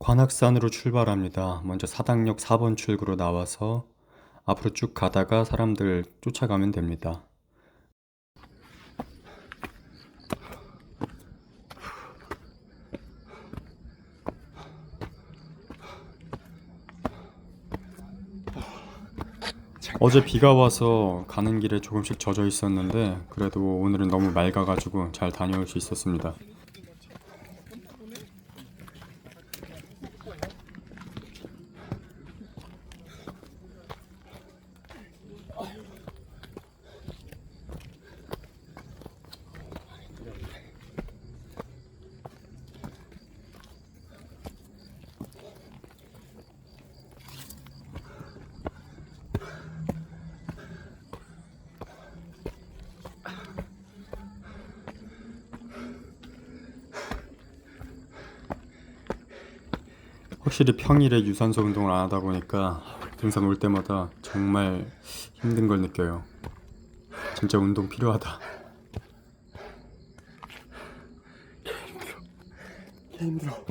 관악산으로 출발합니다. 먼저 사당역 4번 출구로 나와서 앞으로 쭉 가다가 사람들 쫓아가면 됩니다. 어제 비가 와서 가는 길에 조금씩 젖어 있었는데 그래도 오늘은 너무 맑아가지고 잘 다녀올 수 있었습니다. 확실히 평일에 유산소 운동을 안 하다 보니까 등산 올 때마다 정말 힘든 걸 느껴요. 진짜 운동 필요하다. 힘들어.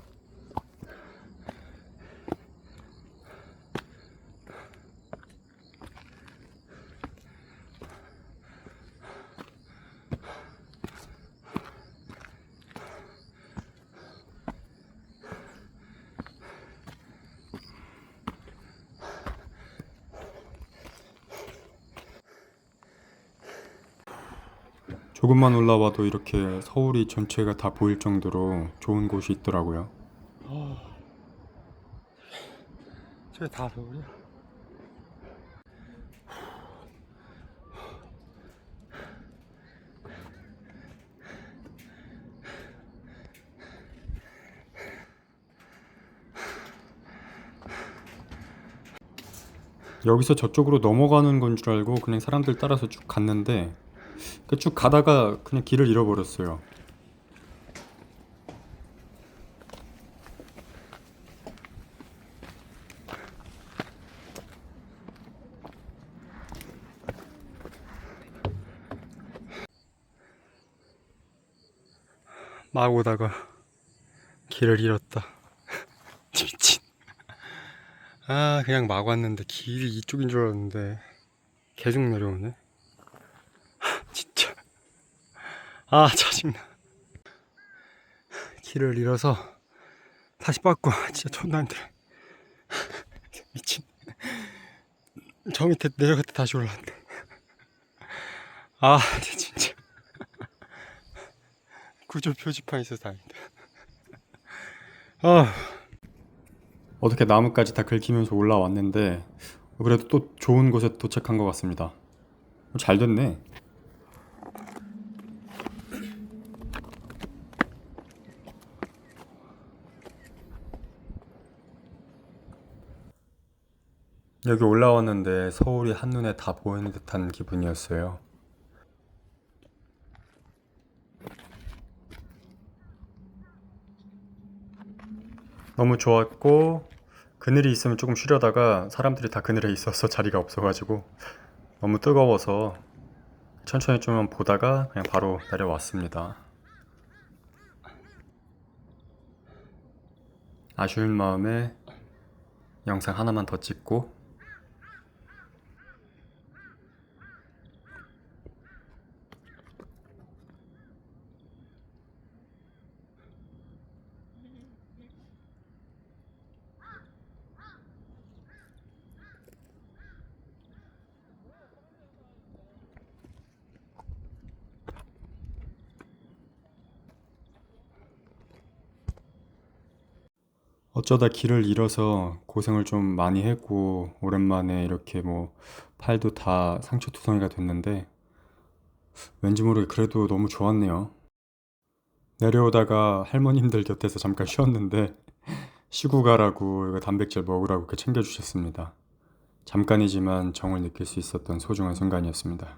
조금만 올라와도 이렇게 서울이 전체가 다 보일 정도로 좋은 곳이 있더라고요. 저게 다 서울이야? 여기서 저쪽으로 넘어가는 건 줄 알고 그냥 사람들 따라서 쭉 갔는데 그 쭉 가다가 그냥 길을 잃어버렸어요. 막 오다가 길을 잃었다. 미친. 아, 그냥 막 왔는데 길이 이쪽인 줄 알았는데 계속 내려오네. 하, 진짜. 아, 짜증나. 길을 잃어서 다시 빠꾸 진짜 존나 힘들어. 미친. 저 밑에 내려갔다 다시 올라왔네. 아, 진짜. 구조 표지판 있어서 다행이다. 아, 어떻게 나무까지 다 긁히면서 올라왔는데 그래도 또 좋은 곳에 도착한 것 같습니다. 잘 됐네. 여기 올라왔는데 서울이 한눈에 다 보이는 듯한 기분이었어요. 너무 좋았고 그늘이 있으면 조금 쉬려다가 사람들이 다 그늘에 있어서 자리가 없어가지고 너무 뜨거워서 천천히 좀 보다가 그냥 바로 내려왔습니다. 아쉬운 마음에 영상 하나만 더 찍고 어쩌다 길을 잃어서 고생을 좀 많이 했고 오랜만에 이렇게 뭐 팔도 다 상처투성이가 됐는데 왠지 모르게 그래도 너무 좋았네요. 내려오다가 할머님들 곁에서 잠깐 쉬었는데 쉬고 가라고 단백질 먹으라고 이렇게 챙겨주셨습니다. 잠깐이지만 정을 느낄 수 있었던 소중한 순간이었습니다.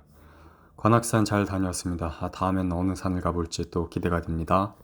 관악산 잘 다녀왔습니다. 아, 다음엔 어느 산을 가볼지 또 기대가 됩니다.